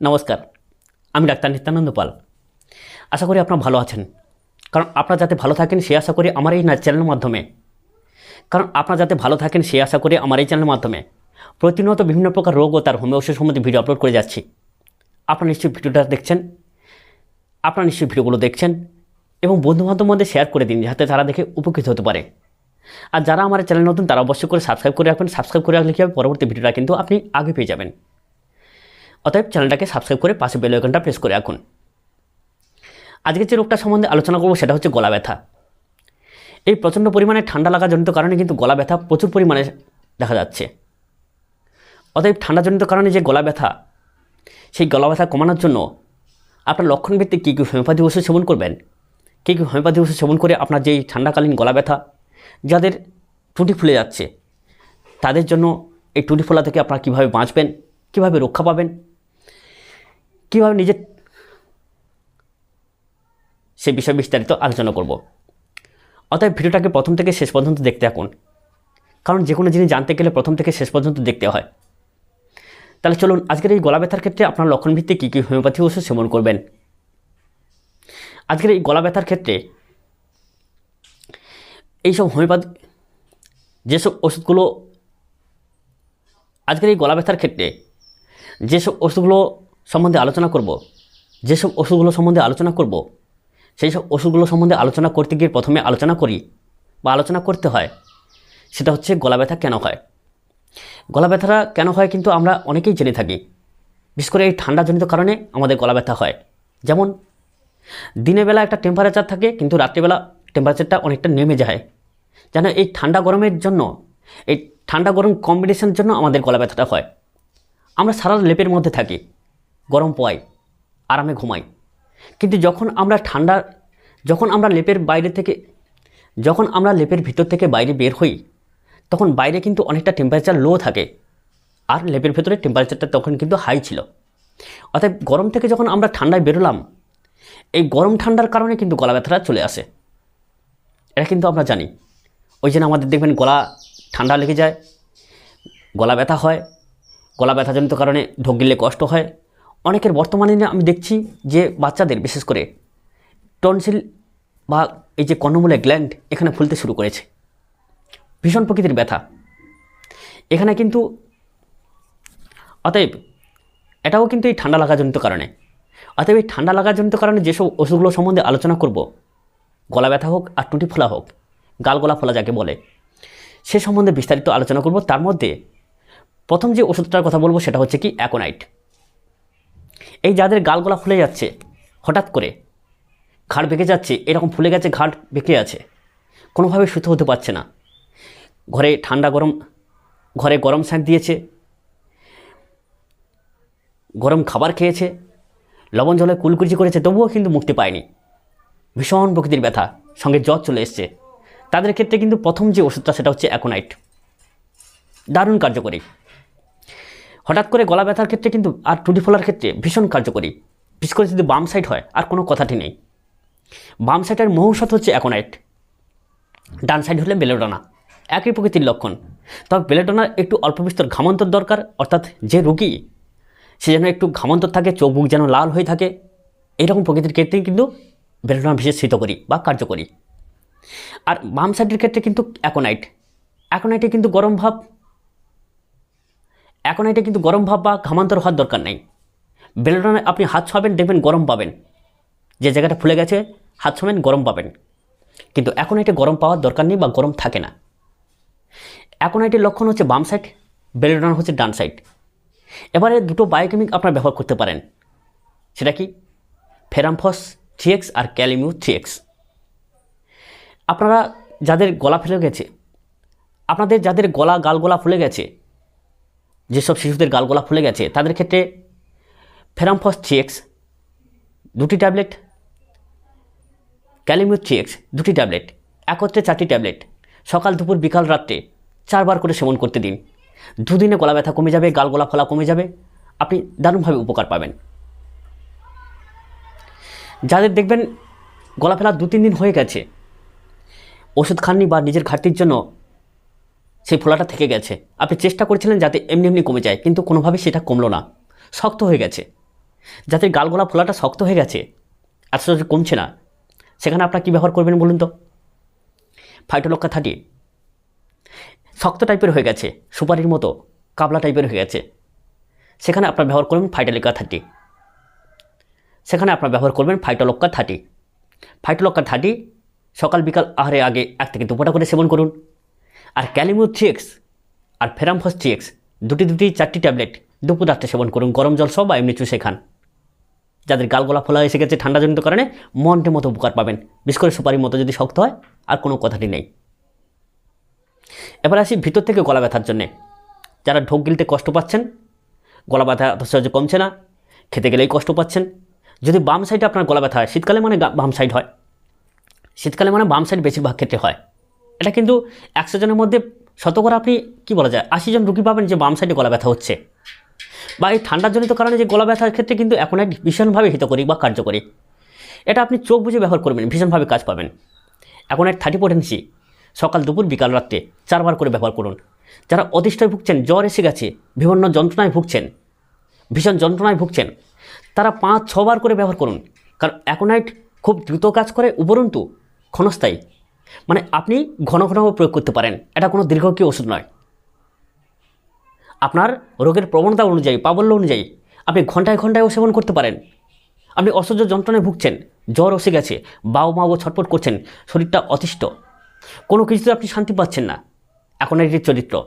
নমস্কার, আমি ডাক্তার নিত্যানন্দ পাল। আশা করি আপনারা ভালো আছেন। কারণ আপনারা যাতে ভালো থাকেন, সে আশা করি আমার এই চ্যানেলের মাধ্যমে। কারণ আপনারা যাতে ভালো থাকেন, সে আশা করি আমার এই চ্যানেলের মাধ্যমে। প্রতিনিয়ত বিভিন্ন প্রকার রোগ ও তার হোমিও সম্বন্ধে ভিডিও আপলোড করে যাচ্ছি। আপনারা নিশ্চয়ই ভিডিওটা দেখছেন। আপনারা নিশ্চয়ই ভিডিওগুলো দেখছেন এবং বন্ধুবান্ধব মধ্যে শেয়ার করে দিন, যাতে তারা দেখে উপকৃত হতে পারে। আর যারা আমার চ্যানেল নতুন, তারা অবশ্যই করে সাবস্ক্রাইব করে রাখবেন। সাবস্ক্রাইব করে রাখলে কি হবে? পরবর্তী ভিডিওটা কিন্তু আপনি আগে পেয়ে যাবেন। অতএব চ্যানেলটাকে সাবস্ক্রাইব করে পাশে বেল আইকনটা প্রেস করে রাখুন। আজকে যে রোগটা সম্বন্ধে আলোচনা করব সেটা হচ্ছে গলা ব্যথা। এই প্রচণ্ড পরিমাণে ঠান্ডা লাগাজনিত কারণে কিন্তু গলা ব্যথা প্রচুর পরিমাণে দেখা যাচ্ছে। অতএব ঠান্ডাজনিত কারণে যে গলা ব্যথা, সেই গলা ব্যথা কমানোর জন্য আপনার লক্ষণভিত্তিক কী কী হোমিওপ্যাথি ওষুধ সেবন করবেন? কী কী হোমিওপ্যাথি ওষুধ সেবন করে আপনার যেই ঠান্ডাকালীন গলা ব্যথা, যাদের টুটি ফুলে যাচ্ছে, তাদের জন্য এই টুটি ফোলা থেকে আপনারা কীভাবে বাঁচবেন, কীভাবে রক্ষা পাবেন কীভাবে নিজের সে বিষয়ে বিস্তারিত আলোচনা করব। অতএব ভিডিওটাকে প্রথম থেকে শেষ পর্যন্ত দেখতে থাকুন। কারণ যে কোনো জিনিস জানতে গেলে প্রথম থেকে শেষ পর্যন্ত দেখতে হয়। তাহলে চলুন, আজকের এই গলা ব্যথার ক্ষেত্রে আপনার লক্ষণভিত্তিক কী কী হোমিওপ্যাথি ওষুধ সেবন করবেন? আজকের এই গলা ব্যথার ক্ষেত্রে এইসব হোমিওপ্যাথি, যেসব ওষুধগুলো, আজকের এই গলা ব্যথার ক্ষেত্রে যেসব ওষুধগুলো সম্বন্ধে আলোচনা করব। যেসব ওষুধগুলো সম্বন্ধে আলোচনা করব সেই সব ওষুধগুলো সম্বন্ধে আলোচনা করতে গিয়ে প্রথমে আলোচনা করি বা আলোচনা করতে হয়। সেটা হচ্ছে গলা ব্যথা কেন হয়? গলা ব্যথাটা কেন হয় কিন্তু আমরা অনেকেই জেনে থাকি। বিশেষ করে এই ঠান্ডাজনিত কারণে আমাদের গলা ব্যথা হয়। যেমন দিনের বেলা একটা টেম্পারেচার থাকে কিন্তু রাত্রিবেলা টেম্পারেচারটা অনেকটা নেমে যায়। যেন এই ঠান্ডা গরমের জন্য, এই ঠান্ডা গরম কম্বিনেশনের জন্য আমাদের গলা ব্যথাটা হয়। আমরা সারা লেপের মধ্যে থাকি। গরম পোয়াই, আরামে ঘুমাই। কিন্তু যখন আমরা ঠান্ডা, যখন আমরা লেপের বাইরে থেকে, যখন আমরা লেপের ভিতর থেকে বাইরে বের হই, তখন বাইরে কিন্তু অনেকটা টেম্পারেচার লো থাকে। আর লেপের ভেতরে টেম্পারেচারটা তখন কিন্তু হাই ছিল। অর্থাৎ গরম থেকে যখন আমরা ঠান্ডায় বেরোলাম, এই গরম ঠান্ডার কারণে কিন্তু গলা ব্যথাটা চলে আসে। এটা কিন্তু আমরা জানি। ওই জন্য আমাদের দেখবেন গলা ঠান্ডা লেগে যায়, গলা ব্যথা হয়। গলা ব্যথাজনিত কারণে ঢোক গিলে কষ্ট হয়। অনেকের বর্তমানে আমি দেখছি যে বাচ্চাদের, বিশেষ করে টনসিল বা এই যে কর্ণমূলে গ্ল্যান্ড এখানে ফুলতে শুরু করেছে। ভীষণ প্রকৃতির ব্যথা। এখানে কিন্তু অতএব এটাও কিন্তু এই ঠান্ডা লাগাজনিত কারণে। অতএব এই ঠান্ডা লাগাজনিত কারণে যেসব ওষুধগুলো সম্বন্ধে আলোচনা করব, গলা ব্যথা হোক আর টুটি ফোলা হোক, গাল গলা ফোলা যাকে বলে, সে সম্বন্ধে বিস্তারিত আলোচনা করব। তার মধ্যে প্রথম যে ওষুধটার কথা বলব সেটা হচ্ছে কি অ্যাকোনাইট। এই যাদের গাল গলা ফুলে যাচ্ছে, হঠাৎ করে ঘাড় বেঁকে যাচ্ছে, এরকম ফুলে গেছে, ঘাড় বেঁকে আছে, কোনোভাবে সুস্থ হতে পারছে না। ঘরে ঠান্ডা গরম, ঘরে গরম শাঁক দিয়েছে, গরম খাবার খেয়েছে, লবণ জলে কুলকুচি করেছে, তবুও কিন্তু মুক্তি পায়নি। ভীষণ প্রকৃতির ব্যথা, সঙ্গে জ্বর চলে এসছে। তাদের ক্ষেত্রে কিন্তু প্রথম যে ওষুধটা, সেটা হচ্ছে অ্যাকোনাইট। দারুণ কার্যকরী। হঠাৎ করে গলা ব্যথার ক্ষেত্রে কিন্তু আর টুটি ফোলার ক্ষেত্রে ভীষণ কার্যকরী। বিশেষ করে যদি বাম সাইড হয়, আর কোনো কথাটি নেই। বাম সাইডের মহৌষধ হচ্ছে অ্যাকোনাইট। ডান সাইড হলে বেলেডোনা একই প্রকৃতির লক্ষণ। তবে বেলেডোনার একটু অল্প বিস্তর ঘামান্তর দরকার, অর্থাৎ যে রুগী, সে যেন একটু ঘামান্তর থাকে, চোখ মুখ যেন লাল হয়ে থাকে এইরকম প্রকৃতির ক্ষেত্রেই কিন্তু বেলেডোনা বিশেষ করি বা কার্যকরী। আর বাম সাইডের ক্ষেত্রে কিন্তু অ্যাকোনাইট। অ্যাকোনাইটে কিন্তু গরম ভাব অ্যাকোনাইটে কিন্তু গরম ভাব বা ঘামান্তর হওয়ার দরকার নেই। বেলেডোনায় আপনি হাত ছোঁয়াবেন, দেখবেন গরম পাবেন। যে জায়গাটা ফুলে গেছে, হাত ছোঁবেন গরম পাবেন। কিন্তু অ্যাকোনাইটে গরম পাওয়ার দরকার নেই বা গরম থাকে না। অ্যাকোনাইটের লক্ষণ হচ্ছে বাম সাইড বেলেডোনা হচ্ছে ডান সাইড এবারে দুটো বায়োকেমিক আপনারা ব্যবহার করতে পারেন। সেটা কি? ফেরামফস থ্রি এক্স আর ক্যালিমিউ থ্রি এক্স আপনারা যাদের গলা ফেলে গেছে, আপনাদের যাদের গলা গাল গলা ফুলে গেছে যেসব শিশুদের গাল গলা ফুলে গেছে, তাদের ক্ষেত্রে ফেরামফস থ্রি এক্স দুটি tablet kali mur three x দুটি ট্যাবলেট, একত্রে চারটি ট্যাবলেট, সকাল, দুপুর, বিকাল, রাত্রে চারবার করে সেবন করতে দিন। দুদিনে গলা ব্যথা কমে যাবে গাল গলা ফলা কমে যাবে, আপনি দারুণভাবে উপকার পাবেন। যাদের দেখবেন গলা ফেলা দু তিন দিন হয়ে গেছে, ওষুধ খাননি বা নিজের ঘাটতির জন্য সেই ফোলাটা থেকে গেছে। আপনি চেষ্টা করেছিলেন যাতে এমনি এমনি কমে যায়, কিন্তু কোনোভাবে সেটা কমলো না। শক্ত হয়ে গেছে। যাদের গালগোলা ফোলাটা শক্ত হয়ে গেছে এত সহজে কমছে না, সেখানে আপনার কী ব্যবহার করবেন বলুন তো? Phytolacca thirty. শক্ত টাইপের হয়ে গেছে, সুপারির মতো, কাবলা টাইপের হয়ে গেছে। সেখানে আপনার ব্যবহার করবেন ফাইটালিকা থার্টি। সেখানে আপনার ব্যবহার করবেন ফাইটোলক্কা থার্টি। ফাইটোলক্কা থার্টি সকাল বিকাল আহারে আগে এক থেকে দুপোটা করে সেবন করুন। আর ক্যালিমো থ্রি এক্স আর ফেরামফস থ্রি এক্স দুটি দুটি চারটি ট্যাবলেট দুপুর রাত্রে সেবন করুন, গরম জল সব বা এমনি চুষে খান। যাদের গালগোলা ফোলা এসে গেছে ঠান্ডাজনিত কারণে মনটে মতো উপকার পাবেন। বিশেষ করে সুপারির মতো যদি শক্ত হয়, আর কোনো কথাটি নেই। এবার আসি ভিতর থেকে গলা ব্যথার জন্যে। যারা ঢোক গিলতে কষ্ট পাচ্ছেন, গলা ব্যথা এত সহজে কমছে না, খেতে গেলেই কষ্ট পাচ্ছেন। যদি বাম সাইডে আপনার গলা ব্যথা হয়, শীতকালে মানে বাম সাইড হয়। শীতকালে মানে বাম সাইড বেশিরভাগ ক্ষেত্রে হয়। এটা কিন্তু একশো জনের মধ্যে শতকরা আপনি কি বলা যায়, আশি জন রুগী পাবেন যে বাম সাইডে গলা ব্যথা হচ্ছে। বা এই ঠান্ডাজনিত কারণে যে গলা ব্যথার ক্ষেত্রে কিন্তু এখন ভীষণভাবে হিতকরী বা কার্যকরী। এটা আপনি চোখ বুঝে ব্যবহার করবেন, ভীষণভাবে কাজ পাবেন। এখন এক থার্টি পোটেন্সি সকাল, দুপুর, বিকাল, রাত্রে চারবার করে ব্যবহার করুন। যারা অতিষ্ঠয় ভুগছেন, জ্বর এসে গেছে, বিভিন্ন যন্ত্রণায় ভুগছেন, ভীষণ যন্ত্রণায় ভুগছেন, তারা পাঁচ, ছবার করে ব্যবহার করুন। কারণ অ্যাকোনাইট খুব দ্রুত কাজ করে, উপরন্তু ক্ষণস্থায়ী। মানে আপনি ঘন ঘন প্রয়োগ করতে পারেন। এটা কোনো দীর্ঘকী ওষুধ নয়। আপনার রোগের প্রবণতা অনুযায়ী, প্রাবল্য অনুযায়ী আপনি ঘন্টায় ঘন্টায়ও সেবন করতে পারেন। আপনি অসহ্য যন্ত্রণায় ভুগছেন, জ্বর এসে গেছে বাউ মাও ছটপট করছেন, শরীরটা অতিষ্ঠ। কোনো কিছুতে আপনি শান্তি পাচ্ছেন না। এখন এটির চরিত্র।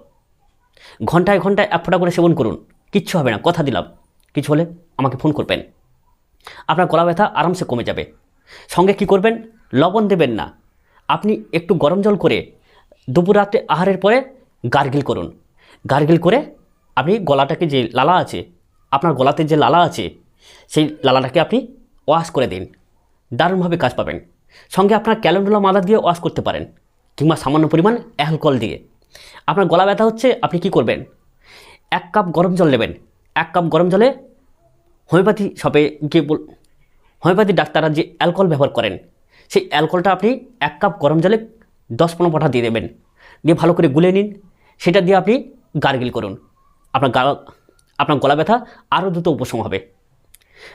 ঘন্টায় ঘন্টায় এক ফোঁটা করে সেবন করুন। কিচ্ছু হবে না, কথা দিলাম। কিছু হলে আমাকে ফোন করবেন। আপনার গলা ব্যথা আরামসে কমে যাবে। সঙ্গে কি করবেন? লবণ দেবেন না। আপনি একটু গরম জল করে দুপুর রাত্রে আহারের পরে গার্গিল করুন। গার্গিল করে আপনি গলাটাকে যে লালা আছে, আপনার গলাতে যে লালা আছে, সেই লালাটাকে আপনি ওয়াশ করে দিন। দারুণভাবে কাজ পাবেন। সঙ্গে আপনার ক্যালেন্ডুলা মাদা দিয়ে ওয়াশ করতে পারেন কিংবা সামান্য পরিমাণ অ্যালকোহল দিয়ে। আপনার গলা ব্যথা হচ্ছে, আপনি কি করবেন? এক কাপ গরম জল নেবেন। এক কাপ গরম জলে হোমিওপ্যাথি শপে গিয়ে হোমিওপ্যাথি ডাক্তাররা যে অ্যালকোহল ব্যবহার করেন সেই অ্যালকোহলটা আপনি এক কাপ গরম জলে দশ পনেরো পাঠা দিয়ে দেবেন। দিয়ে ভালো করে গুলে নিন। সেটা দিয়ে আপনি গার্গিল করুন। আপনার গা, আপনার গলা ব্যথা আরও দ্রুত উপশম হবে।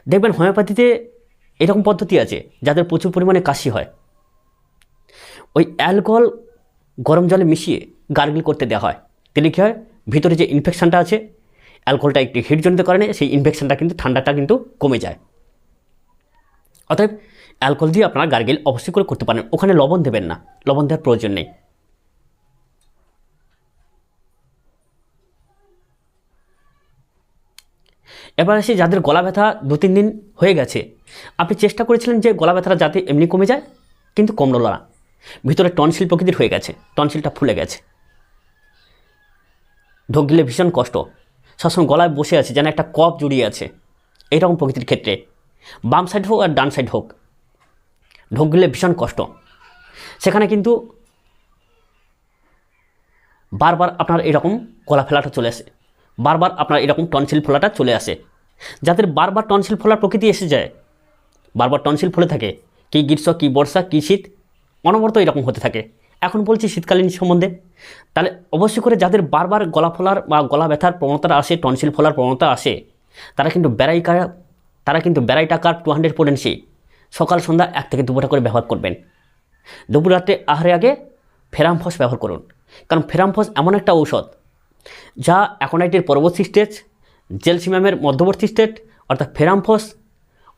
দেখবেন হোমিওপ্যাথিতে এরকম পদ্ধতি আছে, যাদের প্রচুর পরিমাণে কাশি হয়। ওই অ্যালকোহল গরম জলে মিশিয়ে গার্গিল করতে দেওয়া হয়। দিলে কী হয়? ভিতরে যে ইনফেকশানটা আছে, অ্যালকোহলটা একটু হিটজনিত কারণে সেই ইনফেকশানটা কিন্তু ঠান্ডাটা কিন্তু কমে যায়। অতএব অ্যালকোহল দিয়ে আপনারা গার্গিল অবশ্যই করে করতে পারেন। ওখানে লবণ দেবেন না। লবণ দেওয়ার প্রয়োজন নেই। এবার আসি যাদের গলা ব্যথা দু তিন দিন হয়ে গেছে। আপনি চেষ্টা করেছিলেন যে গলা ব্যথাটা যাতে এমনি কমে যায়, কিন্তু কমলো না। ভিতরে টনসিল প্রকৃতির হয়ে গেছে। টনসিলটা ফুলে গেছে। ঢোক গেলে ভীষণ কষ্ট। সবসময় গলায় বসে আছে, যেন একটা কপ জড়িয়ে আছে। এইরকম প্রকৃতির ক্ষেত্রে। বাম সাইড হোক আর ডান সাইড হোক। ঢোক গেলে ভীষণ কষ্ট। সেখানে কিন্তু বারবার আপনার এরকম গলা ফেলাটা চলে আসে। বারবার আপনার এরকম টনসিল ফোলাটা চলে আসে। যাদের বারবার টনসিল ফোলার প্রকৃতি এসে যায়, বারবার টনসিল ফলে থাকে, কি গ্রীষ্ম, কি বর্ষা, কি শীত, অনবরত এরকম হতে থাকে। এখন বলছি শীতকালীন সম্বন্ধে। তাহলে অবশ্যই করে যাদের বারবার গলা ফোলার বা গলা ব্যথার প্রবণতা আসে, টনসিল ফোলার প্রবণতা আসে, তারা কিন্তু ব্যারাইকা তারা কিন্তু বেড়াই ব্যারাইটাকার টু হান্ড্রেড পোটেন্সি সকাল সন্ধ্যা এক থেকে দুপুরটা করে ব্যবহার করবেন। দুপুর রাতে আহারে আগে ফেরামফস ব্যবহার করুন। কারণ ফেরামফস এমন একটা ঔষধ, যা অ্যাকোনাইটের পরবর্তী স্টেজ জেলসিমামের মধ্যবর্তী স্টেজ অর্থাৎ ফেরামফস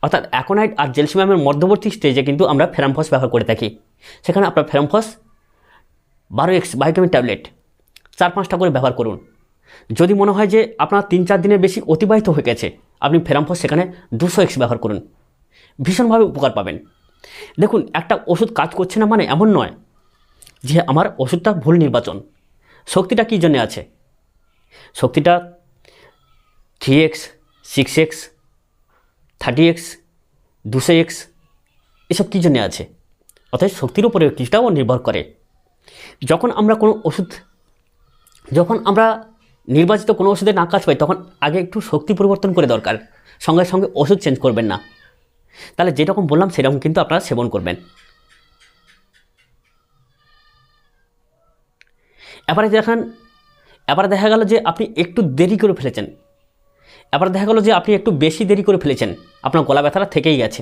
অর্থাৎ অ্যাকোনাইট আর জেলসিমামের মধ্যবর্তী স্টেজে কিন্তু আমরা ফেরামফস ব্যবহার করে থাকি। সেখানে আপনার ফেরামফস বারো এক্স ভাইটামিন ট্যাবলেট চার পাঁচটা করে ব্যবহার করুন। যদি মনে হয় যে আপনার তিন চার দিনের বেশি অতিবাহিত হয়ে গেছে, আপনি ফেরামফস সেখানে দুশো এক্স ব্যবহার করুন। ভীষণভাবে উপকার পাবেন। দেখুন, একটা ওষুধ কাজ করছে না মানে এমন নয় যে আমার ওষুধটা ভুল নির্বাচন। শক্তিটা কী জন্যে আছে? শক্তিটা three x six x thirty x দুশো এক্স এসব কী জন্যে আছে? অর্থাৎ শক্তির উপরে কিছুটাও নির্ভর করে। যখন আমরা কোনো ওষুধ, যখন আমরা নির্বাচিত কোনো ওষুধে না কাজ পাই তখন আগে একটু শক্তি পরিবর্তন করে দরকার। সঙ্গে সঙ্গে ওষুধ চেঞ্জ করবেন না। তাহলে যেরকম বললাম, সেরকম কিন্তু আপনারা সেবন করবেন। এবারে দেখেন, এবারে দেখা গেল যে আপনি একটু দেরি করে ফেলেছেন। এবার দেখা গেলো যে আপনি একটু বেশি দেরি করে ফেলেছেন। আপনার গলা ব্যথাটা থেকেই গেছে।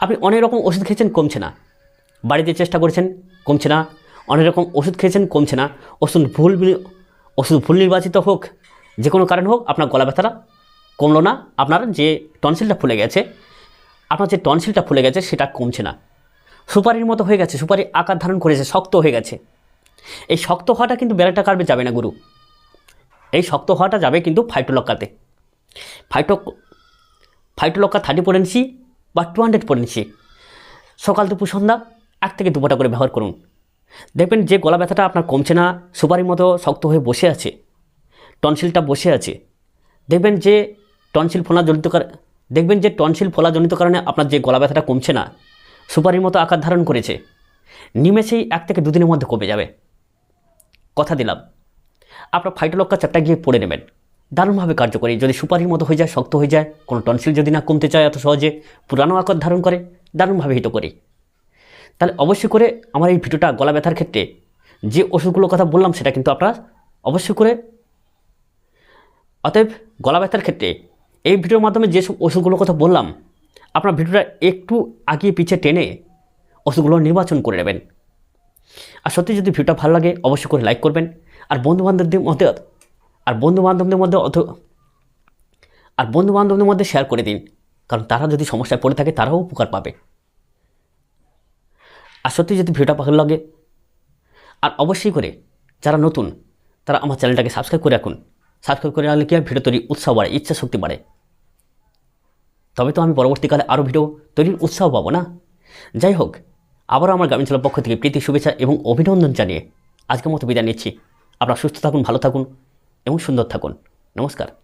আপনি অনেক রকম ওষুধ খেয়েছেন, কমছে না। বাড়িতে চেষ্টা করেছেন, কমছে না। অনেক রকম ওষুধ খেয়েছেন, কমছে না। ওষুধ ভুল ওষুধ ভুল নির্বাচিত হোক, যে কোনো কারণ হোক, আপনার গলা ব্যথাটা কমলো না। আপনার যে টনসিলটা ফুলে গেছে আপনার যে টনসিলটা ফুলে গেছে, সেটা কমছে না। সুপারির মতো হয়ে গেছে। সুপারি আকার ধারণ করেছে, শক্ত হয়ে গেছে। এই শক্ত হওয়াটা কিন্তু বেড়াটা কাটবে যাবে না, গুরু। এই শক্ত হওয়াটা যাবে কিন্তু ফাইটোলক্কাতে ফাইটো ফাইটোলক্কা থার্টি পড়েনছি বা টু হান্ড্রেড পড়েনছি সকাল দুপুর সন্ধ্যা, এক থেকে দুপোটা করে ব্যবহার করুন। দেখবেন যে গলা ব্যথাটা আপনার কমছে না, সুপারির মতো শক্ত হয়ে বসে আছে, টনসিলটা বসে আছে। দেখবেন যে টনসিল ফোলাজনিত কার দেখবেন যে টনসিল ফোলাজনিত কারণে আপনার যে গলা ব্যথাটা কমছে না, সুপারির মতো আকার ধারণ করেছে, নিমেষেই এক থেকে দুদিনের মধ্যে কমে যাবে। কথা দিলাম। আপনার ফাইটোলক্কা চ্যাপটা গিয়ে পড়ে নেবেন। দারুণভাবে কার্যকরী। যদি সুপারির মতো হয়ে যায়, শক্ত হয়ে যায়, কোনো টনসিল যদি না কমতে চায় এত সহজে, পুরানো আকার ধারণ করে, দারুণভাবে হিত করি তাহলে অবশ্যই করে আমার এই ভিডিওটা গলা ব্যথার ক্ষেত্রে যে ওষুধগুলোর কথা বললাম, সেটা কিন্তু আপনারা অবশ্যই করে, অতএব গলা ব্যথার ক্ষেত্রে এই ভিডিওর মাধ্যমে যেসব ওষুধগুলোর কথা বললাম, আপনার ভিডিওটা একটু আগিয়ে পিছিয়ে টেনে ওষুধগুলো নির্বাচন করে নেবেন। আর সত্যি যদি ভিডিওটা ভালো লাগে, অবশ্যই করে লাইক করবেন। আর বন্ধুবান্ধবদের মধ্যে, আর বন্ধুবান্ধবদের মধ্যে অত, আর বন্ধুবান্ধবদের মধ্যে শেয়ার করে দিন। কারণ তারা যদি সমস্যায় পড়ে থাকে, তারাও উপকার পাবে। আর সত্যি যদি ভিডিওটা ভালো লাগে, আর অবশ্যই করে যারা নতুন, তারা আমার চ্যানেলটাকে সাবস্ক্রাইব করে রাখুন। সাবস্ক্রাইব করে রাখলে কি ভিডিও তৈরি উৎসাহ বাড়ে, ইচ্ছা শক্তি বাড়ে। তবে তো আমি পরবর্তীকালে আরও ভিডিও তৈরির উৎসাহ পাবো না। যাই হোক, আবারও আমার গ্রামীণ পক্ষ থেকে প্রীতি, শুভেচ্ছা এবং অভিনন্দন জানিয়ে আজকের মতো বিদায় নিচ্ছি। আপনারা সুস্থ থাকুন, ভালো থাকুন এবং সুন্দর থাকুন। নমস্কার।